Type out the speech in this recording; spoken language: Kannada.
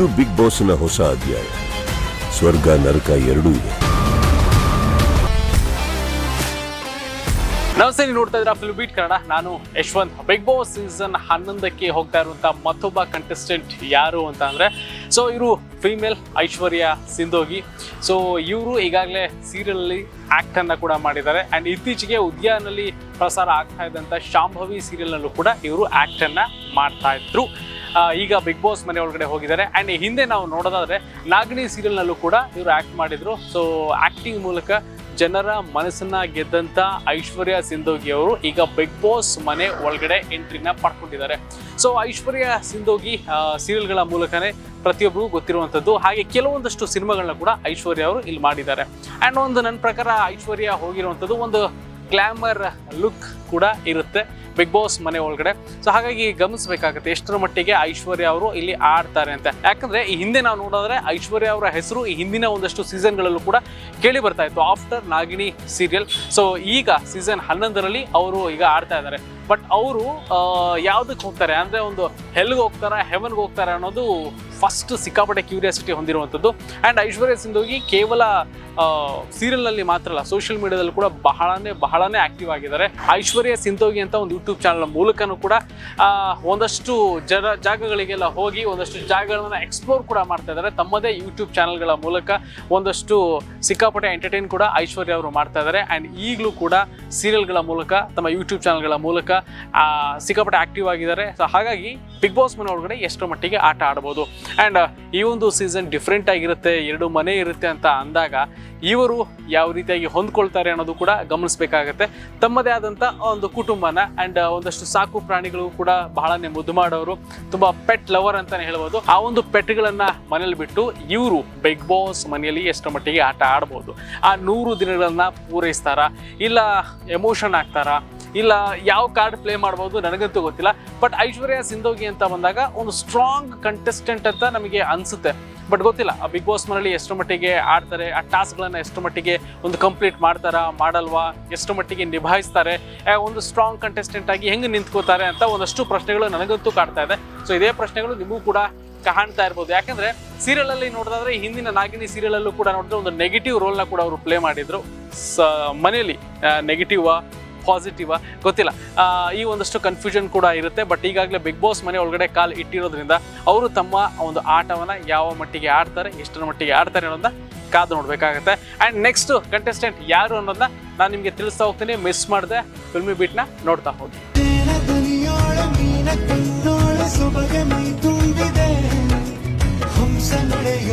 ಇದು ಬಿಗ್ ಬಾಸ್ನ ಹೊಸ ಅಧ್ಯಾಯ. ಸ್ವರ್ಗ, ನರಕ ಎರಡೂ ಇದೆ. ನಮಸ್ತೆ, ನೀವು ನೋಡ್ತಾ ಇದ್ದೀರಾ ಫುಲ್ ಬೀಟ್ ಕನ್ನಡ. ನಾನು ಯಶವಂತ್. ಬಿಗ್ ಬಾಸ್ ಸೀಸನ್ ಹನ್ನೊಂದಕ್ಕೆ ಹೋಗ್ತಾ ಇರುವಂತ ಮತ್ತೊಬ್ಬ ಕಂಟೆಸ್ಟೆಂಟ್ ಯಾರು ಅಂತ ಅಂದ್ರೆ ಸೊ ಇವರು ಫೀಮೇಲ್ ಐಶ್ವರ್ಯ ಸಿಂಧೋಗಿ. ಸೊ ಇವರು ಈಗಾಗಲೇ ಆಕ್ಟ್ ಅನ್ನ ಕೂಡ ಮಾಡಿದ್ದಾರೆ. ಅಂಡ್ ಇತ್ತೀಚೆಗೆ ಉದ್ಯಾನಲ್ಲಿ ಪ್ರಸಾರ ಆಗ್ತಾ ಇದ್ದಂತ ಶಾಂಭವಿ ಸೀರಿಯಲ್ ನಲ್ಲೂ ಕೂಡ ಇವರು ಆಕ್ಟ್ ಅನ್ನ ಮಾಡ್ತಾ ಇದ್ರು. ಈಗ ಬಿಗ್ ಬಾಸ್ ಮನೆ ಒಳಗಡೆ ಹೋಗಿದ್ದಾರೆ. ಅಂಡ್ ಹಿಂದೆ ನಾವು ನೋಡೋದಾದರೆ ನಾಗಿಣಿ ಸೀರಿಯಲ್ನಲ್ಲೂ ಕೂಡ ಇವರು ಆಕ್ಟ್ ಮಾಡಿದ್ರು. ಸೊ ಆ್ಯಕ್ಟಿಂಗ್ ಮೂಲಕ ಜನರ ಮನಸ್ಸನ್ನ ಗೆದ್ದಂತ ಐಶ್ವರ್ಯ ಸಿಂಧೋಗಿ ಅವರು ಈಗ ಬಿಗ್ ಬಾಸ್ ಮನೆ ಒಳಗಡೆ ಎಂಟ್ರಿನ ಪಡ್ಕೊಂಡಿದ್ದಾರೆ. ಸೊ ಐಶ್ವರ್ಯ ಸಿಂಧೋಗಿ ಸೀರಿಯಲ್ಗಳ ಮೂಲಕನೇ ಪ್ರತಿಯೊಬ್ಬರಿಗೂ ಗೊತ್ತಿರುವಂಥದ್ದು. ಹಾಗೆ ಕೆಲವೊಂದಷ್ಟು ಸಿನಿಮಾಗಳನ್ನ ಕೂಡ ಐಶ್ವರ್ಯ ಅವರು ಇಲ್ಲಿ ಮಾಡಿದ್ದಾರೆ. ಆ್ಯಂಡ್ ಒಂದು ನನ್ನ ಪ್ರಕಾರ ಐಶ್ವರ್ಯ ಹೋಗಿರುವಂಥದ್ದು ಒಂದು ಗ್ಲಾಮರ್ ಲುಕ್ ಕೂಡ ಇರುತ್ತೆ. ಬಿಗ್ ಬಾಸ್ ಮನೆ ಒಳಗಡೆ. ಸೊ ಹಾಗಾಗಿ ಗಮನಿಸಬೇಕಾಗುತ್ತೆ ಎಷ್ಟರ ಮಟ್ಟಿಗೆ ಐಶ್ವರ್ಯ ಅವರು ಇಲ್ಲಿ ಆಡ್ತಾರೆ ಅಂತ. ಯಾಕಂದ್ರೆ ಈ ಹಿಂದೆ ನಾವು ನೋಡೋದ್ರೆ ಐಶ್ವರ್ಯ ಅವರ ಹೆಸರು ಈ ಹಿಂದಿನ ಒಂದಷ್ಟು ಸೀಸನ್ಗಳಲ್ಲೂ ಕೂಡ ಕೇಳಿ ಬರ್ತಾ ಇತ್ತು. ಆಫ್ಟರ್ ನಾಗಿಣಿ ಸೀರಿಯಲ್ ಸೊ ಈಗ ಸೀಸನ್ ಹನ್ನೊಂದರಲ್ಲಿ ಅವರು ಈಗ ಆಡ್ತಾ ಇದ್ದಾರೆ. ಬಟ್ ಅವರು ಯಾವುದಕ್ಕೆ ಹೋಗ್ತಾರೆ? ಅಂದ್ರೆ ಒಂದು ಹೆಲ್ಗೆ ಹೋಗ್ತಾರೆ ಹೆವನ್ಗೆ ಹೋಗ್ತಾರೆ ಅನ್ನೋದು ಫಸ್ಟ್ ಸಿಕ್ಕಾಪಟ್ಟೆ ಕ್ಯೂರಿಯಾಸಿಟಿ ಹೊಂದಿರುವಂಥದ್ದು. ಆ್ಯಂಡ್ ಐಶ್ವರ್ಯ ಸಿಂಧೋಗಿ ಕೇವಲ ಸೀರಿಯಲ್ನಲ್ಲಿ ಮಾತ್ರ ಅಲ್ಲ ಸೋಷಿಯಲ್ ಮೀಡಿಯಾದಲ್ಲಿ ಕೂಡ ಬಹಳನೇ ಬಹಳನೇ ಆಕ್ಟಿವ್ ಆಗಿದ್ದಾರೆ. ಐಶ್ವರ್ಯ ಸಿಂಧೋಗಿ ಅಂತ ಒಂದು ಯೂಟ್ಯೂಬ್ ಚಾನಲ್ ಮೂಲಕನೂ ಕೂಡ ಒಂದಷ್ಟು ಜನ, ಜಾಗಗಳಿಗೆಲ್ಲ ಹೋಗಿ ಒಂದಷ್ಟು ಜಾಗಗಳನ್ನ ಎಕ್ಸ್ಪ್ಲೋರ್ ಕೂಡ ಮಾಡ್ತಾ ಇದ್ದಾರೆ. ತಮ್ಮದೇ ಯೂಟ್ಯೂಬ್ ಚಾನಲ್ಗಳ ಮೂಲಕ ಒಂದಷ್ಟು ಸಿಕ್ಕಾಪಟ್ಟೆ ಎಂಟರ್ಟೈನ್ ಕೂಡ ಐಶ್ವರ್ಯ ಅವರು ಮಾಡ್ತಾ ಇದ್ದಾರೆ. ಆ್ಯಂಡ್ ಈಗಲೂ ಕೂಡ ಸೀರಿಯಲ್ಗಳ ಮೂಲಕ, ತಮ್ಮ ಯೂಟ್ಯೂಬ್ ಚಾನಲ್ಗಳ ಮೂಲಕ ಸಿಕ್ಕಾಪಟ್ಟೆ ಆಕ್ಟಿವ್ ಆಗಿದ್ದಾರೆ. ಸೊ ಹಾಗಾಗಿ ಬಿಗ್ ಬಾಸ್ ಮನೆ ಒಳಗಡೆ ಎಷ್ಟರ ಮಟ್ಟಿಗೆ ಆಟ ಆಡ್ಬೋದು. ಆ್ಯಂಡ್ ಈ ಒಂದು ಸೀಸನ್ ಡಿಫ್ರೆಂಟ್ ಆಗಿರುತ್ತೆ, ಎರಡು ಮನೆ ಇರುತ್ತೆ ಅಂತ ಅಂದಾಗ ಇವರು ಯಾವ ರೀತಿಯಾಗಿ ಹೊಂದ್ಕೊಳ್ತಾರೆ ಅನ್ನೋದು ಕೂಡ ಗಮನಿಸಬೇಕಾಗತ್ತೆ. ತಮ್ಮದೇ ಆದಂಥ ಒಂದು ಕುಟುಂಬನ ಆ್ಯಂಡ್ ಒಂದಷ್ಟು ಸಾಕು ಪ್ರಾಣಿಗಳು ಕೂಡ ಬಹಳನೇ ಮುದ್ದು ಮಾಡೋರು. ತುಂಬ ಪೆಟ್ ಲವರ್ ಅಂತಲೇ ಹೇಳ್ಬೋದು. ಆ ಒಂದು ಪೆಟ್ಗಳನ್ನು ಮನೇಲಿ ಬಿಟ್ಟು ಇವರು ಬಿಗ್ ಬಾಸ್ ಮನೆಯಲ್ಲಿ ಎಷ್ಟು ಮಟ್ಟಿಗೆ ಆಟ ಆಡ್ಬೋದು. ಆ ನೂರು ದಿನಗಳನ್ನು ಪೂರೈಸ್ತಾರಾ? ಇಲ್ಲ ಎಮೋಷನ್ ಆಗ್ತಾರಾ? ಇಲ್ಲ, ಯಾವ ಕಾರ್ಡ್ ಪ್ಲೇ ಮಾಡ್ಬೋದು ನನಗಂತೂ ಗೊತ್ತಿಲ್ಲ. ಬಟ್ ಐಶ್ವರ್ಯ ಸಿಂಧೋಗಿ ಅಂತ ಬಂದಾಗ ಒಂದು ಸ್ಟ್ರಾಂಗ್ ಕಂಟೆಸ್ಟೆಂಟ್ ಅಂತ ನಮಗೆ ಅನಿಸುತ್ತೆ. ಬಟ್ ಗೊತ್ತಿಲ್ಲ, ಆ ಬಿಗ್ ಬಾಸ್ ಮನೇಲಿ ಎಷ್ಟು ಮಟ್ಟಿಗೆ ಆಡ್ತಾರೆ, ಆ ಟಾಸ್ಕ್ಗಳನ್ನು ಎಷ್ಟು ಮಟ್ಟಿಗೆ ಒಂದು ಕಂಪ್ಲೀಟ್ ಮಾಡ್ತಾರಾ, ಮಾಡಲ್ವಾ, ಎಷ್ಟು ಮಟ್ಟಿಗೆ ನಿಭಾಯಿಸ್ತಾರೆ ಒಂದು ಸ್ಟ್ರಾಂಗ್ ಕಂಟೆಸ್ಟೆಂಟ್ ಆಗಿ ಹೆಂಗೆ ನಿಂತ್ಕೋತಾರೆ ಅಂತ ಒಂದಷ್ಟು ಪ್ರಶ್ನೆಗಳು ನನಗಂತೂ ಕಾಡ್ತಾ ಇದೆ. ಸೊ ಇದೇ ಪ್ರಶ್ನೆಗಳು ನಿಮಗೂ ಕೂಡ ಕಾಣ್ತಾ ಇರ್ಬೋದು. ಯಾಕಂದ್ರೆ ಸೀರಿಯಲ್ ಅಲ್ಲಿ ನೋಡೋದಾದ್ರೆ ಹಿಂದಿನ ನಾಗಿನಿ ಸೀರಿಯಲ್ ಅಲ್ಲೂ ಕೂಡ ನೋಡಿದ್ರೆ ಒಂದು ನೆಗೆಟಿವ್ ರೋಲ್ನ ಕೂಡ ಅವರು ಪ್ಲೇ ಮಾಡಿದ್ರು. ಮನೆಯಲ್ಲಿ ನೆಗೆಟಿವ್ ಪಾಸಿಟಿವ್ ಗೊತ್ತಿಲ್ಲ. ಈ ಒಂದಷ್ಟು ಕನ್ಫ್ಯೂಷನ್ ಕೂಡ ಇರುತ್ತೆ ಬಟ್ ಈಗಾಗಲೇ ಬಿಗ್ ಬಾಸ್ ಮನೆ ಒಳಗಡೆ ಕಾಲ್ ಇಟ್ಟಿರೋದ್ರಿಂದ ಅವರು ತಮ್ಮ ಒಂದು ಆಟವನ್ನು ಯಾವ ಮಟ್ಟಿಗೆ ಆಡ್ತಾರೆ, ಎಷ್ಟರ ಮಟ್ಟಿಗೆ ಆಡ್ತಾರೆ ಅನ್ನೋದನ್ನ ಕಾದು ನೋಡಬೇಕಾಗುತ್ತೆ. ಆ್ಯಂಡ್ ನೆಕ್ಸ್ಟ್ ಕಂಟೆಸ್ಟೆಂಟ್ ಯಾರು ಅನ್ನೋದನ್ನ ನಾನು ನಿಮಗೆ ತಿಳಿಸ್ತಾ ಹೋಗ್ತೀನಿ ಮಿಸ್ ಮಾಡಿದೆ ಫಿಲ್ಮಿ ಬೀಟ್ನ ನೋಡ್ತಾ ಹೋಗಿ.